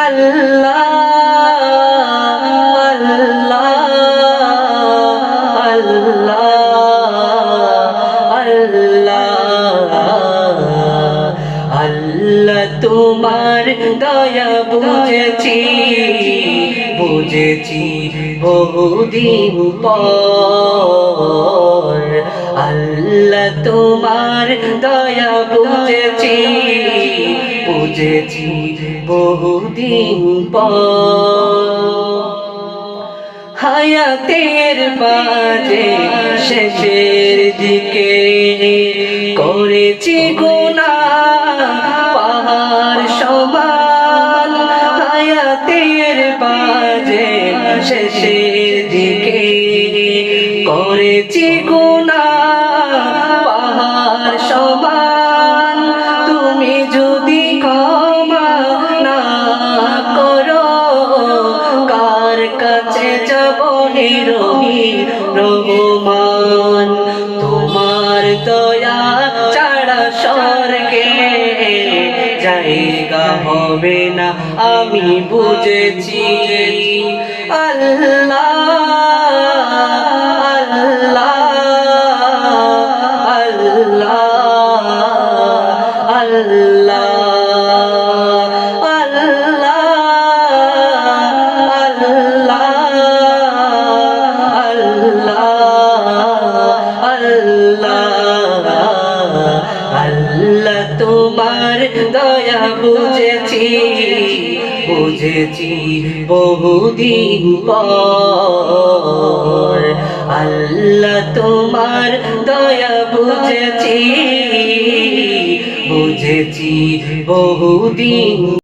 আল্লাহ আল্লাহ তোমার দয়া বুঝেছি বুঝেছি বহুদিন পর আল্লাহ তোমার দয়া বুঝেছি। বুঝেছি বহুদিন হায়াতের মাঝে শেষের দিকে করেছি গুণা পাহাড় সমান হায়াতের মাঝে শেষের দিকে করেছি গুণা পাহাড় সমান করো। কার কাছে যাব নিরোহী রহমান তোমার দয়া ছাড়া স্বর্গে জায়গা হবে না। আমি বুঝেছি। আল্লাহ আল্লাহ আল্লাহ আল্লাহ। আল্লাহ তোমার দয়া বুঝেছি বুঝেছি বহুদিন পর। আল্লাহ তোমার দয়া বুঝেছি বুঝেছি বহুদিন